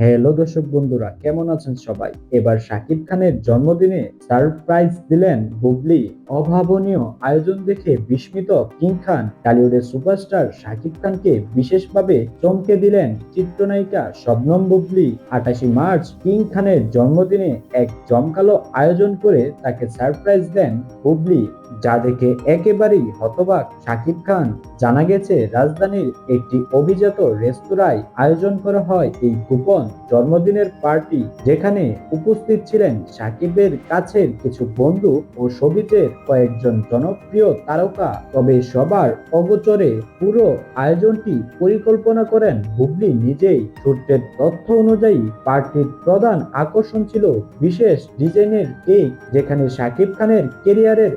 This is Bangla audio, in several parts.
হ্যালো দর্শক বন্ধুরা, কেমন আছেন সবাই? এবার শাকিব খানের জন্মদিনে সারপ্রাইজ দিলেন বুবলি অভাবনীয় আয়োজন দেখে বিস্মিত কিং খান। টলিউডের সুপারস্টার শাকিব খানকে বিশেষভাবে চমকে দিলেন চিত্রনায়িকা শবনম বুবলি। আটাশি মার্চ কিং খানের জন্মদিনে এক জমকালো আয়োজন করে তাকে সারপ্রাইজ দেন বুবলি যা দেখে একেবারেই হতবাক শাকিব খান। জানা গেছে, রাজধানীর একটি অভিজাত রেস্তোরাঁয় আয়োজন করা হয় এই গোপন জন্মদিনের পার্টি, যেখানে উপস্থিত ছিলেন সাকিবের কাছের কিছু বন্ধু ও সবিজের কয়েকজন জনপ্রিয় তারকা। তবে সবার অগোচরে পুরো আয়োজনটি পরিকল্পনা করেন বুবলি নিজেই। সূত্রের তথ্য অনুযায়ী, পার্টির প্রধান আকর্ষণ ছিল বিশেষ ডিজাইনের কেক, যেখানে শাকিব খানের কেরিয়ারের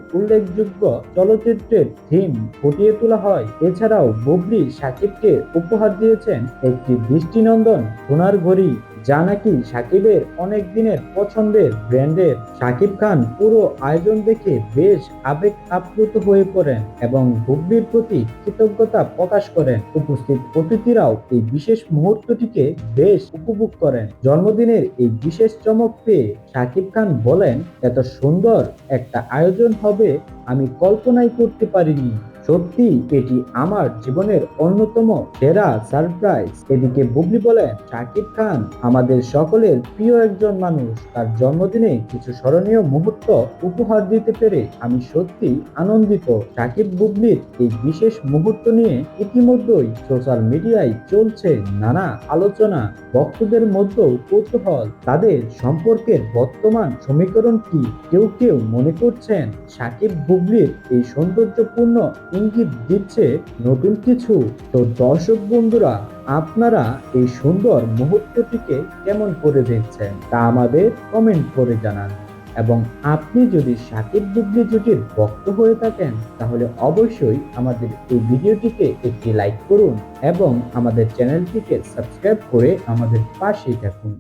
উল্লেখযোগ্য চলচ্চিত্রের থিম ফুটিয়ে তোলা হয়। এছাড়াও বুবলি সাকিবকে উপহার দিয়েছেন একটি দৃষ্টিনন্দন সোনার ঘড়ি যা নাকি সাকিবের অনেক দিনের পছন্দের ব্র্যান্ডের। সাকিব খান পুরো আয়োজন দেখে বেশ আবেগ আপ্লুত হয়ে পড়েন এবং বুবলির প্রতি কৃতজ্ঞতা প্রকাশ করেন। উপস্থিত অতিথিরাও এই বিশেষ মুহূর্তটিকে বেশ উপভোগ করেন। জন্মদিনের এই বিশেষ চমক পেয়ে সাকিব খান বলেন, এত সুন্দর একটা আয়োজন হবে আমি কল্পনাই করতে পারিনি। সত্যি, এটি আমার জীবনের অন্যতম সেরা সারপ্রাইজ এদিকে বুবলি বলেন শাকিব খান আমাদের সকলের প্রিয় একজন মানুষ। তার জন্মদিনে কিছু স্মরণীয় মুহূর্ত উপহার দিতে পেরে আমি সত্যি আনন্দিত। শাকিব বুবলির এই বিশেষ মুহূর্ত নিয়ে ইতিমধ্যেই সোশ্যাল মিডিয়ায় চলছে নানা আলোচনা। ভক্তদের মধ্যেও কৌতূহল। তাদের সম্পর্কের বর্তমান সমীকরণ কি? কেউ কেউ মনে করছেন শাকিব বুবলির এই সৌন্দর্যপূর্ণ ইঙ্গিত দিচ্ছে নতুন কিছু। তো দর্শক বন্ধুরা, আপনারা এই সুন্দর মুহূর্তটিকে কেমন করে দেখছেন তা আমাদের কমেন্ট করে জানান। এবং আপনি যদি সাকিব বুবলি জুটির ভক্ত হয়ে থাকেন, তাহলে অবশ্যই আমাদের এই ভিডিওটিকে একটি লাইক করুন এবং আমাদের চ্যানেলটিকে সাবস্ক্রাইব করে আমাদের পাশেই থাকুন।